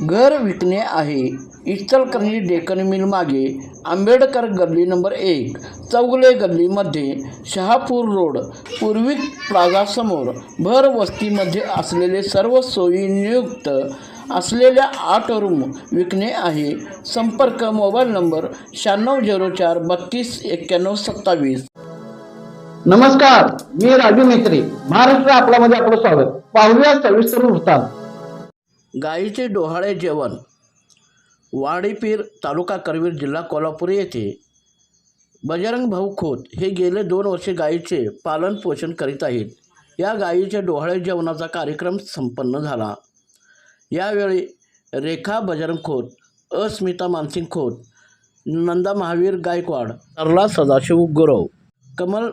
घर विकणे आहे. इचलकरंजी डेकन मिल मागे आंबेडकर गल्ली नंबर एक चौगले गल्लीमध्ये शहापूर रोड पूर्वी प्लाझासमोर भर वस्तीमध्ये असलेले सर्व सोयी नियुक्त असलेल्या आठ रूम विकणे आहे. संपर्क मोबाईल नंबर शहाण्णव झिरो चार बत्तीस एक्क्याण्णव सत्तावीस. नमस्कार मी राजू मेत्री महाराष्ट्र आपल्यामध्ये आपलं स्वागत. पाहूया सविस्तर वृत्तांत. गाईचे डोहाळे जेवण. वाडीपीर तालुका करवीर जिल्हा कोल्हापूर येथे. बजरंग भाऊ खोत हे गेले दोन वर्षे गाईचे पालन पोषण करीत आहेत. या गाईच्या डोहाळे जेवणाचा कार्यक्रम संपन्न झाला. यावेळी रेखा बजरंग खोत अस्मिता मानसिंग खोत नंदा महावीर गायकवाड सरला सदाशिव गुरव कमल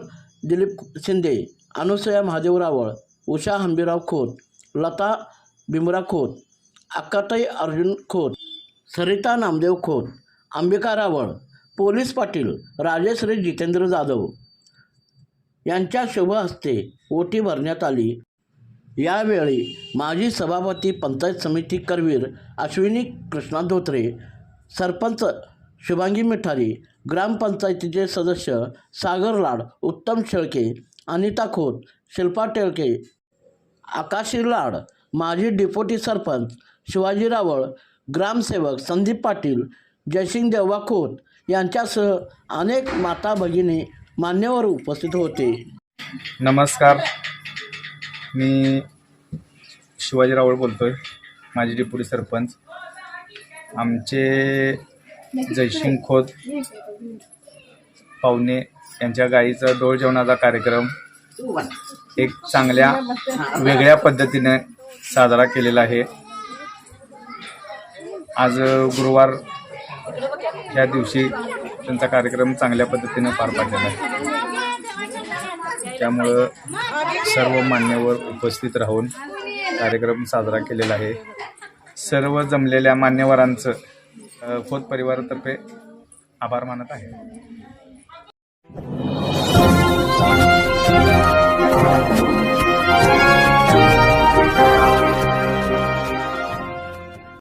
दिलीप शिंदे अनुसया महादेव रावळ उषा हंबीराव खोत लता भीमरा खोत अक्काताई अर्जुन खोत सरिता नामदेव खोत अंबिका रावळ पोलीस पाटील राजेश्री जितेंद्र जाधव यांच्या शुभ हस्ते ओटी भरण्यात आली. यावेळी माजी सभापती पंचायत समिती करवीर अश्विनी कृष्णा धोत्रे सरपंच शुभांगी मिठारी ग्रामपंचायतीचे सदस्य सागर लाड उत्तम शेळके अनिता खोत शिल्पा टेळके आकाशी लाड माजी डेप्युटी सरपंच शिवाजी रावळ ग्रामसेवक संदीप पाटील जयसिंग देवा खोत यांच्यासह अनेक माता भगिनी मान्यवर उपस्थित होते. नमस्कार. मी शिवाजी रावळ बोलतो आहे माझी डेप्युटी सरपंच. आमचे जयसिंग खोत पाहुणे यांच्या गाईचा डोळ जेवणाचा कार्यक्रम एक चांगल्या वेगळ्या पद्धतीने साजरा केलेला आहे. आज गुरुवार या दिवशी त्यांचा कार्यक्रम चांगल्या पद्धतीने पार पाडलेला आहे. त्यामुळं सर्व मान्यवर उपस्थित राहून कार्यक्रम साजरा केलेला आहे. सर्व जमलेल्या मान्यवरांचं खोत परिवारातर्फे आभार मानत आहे.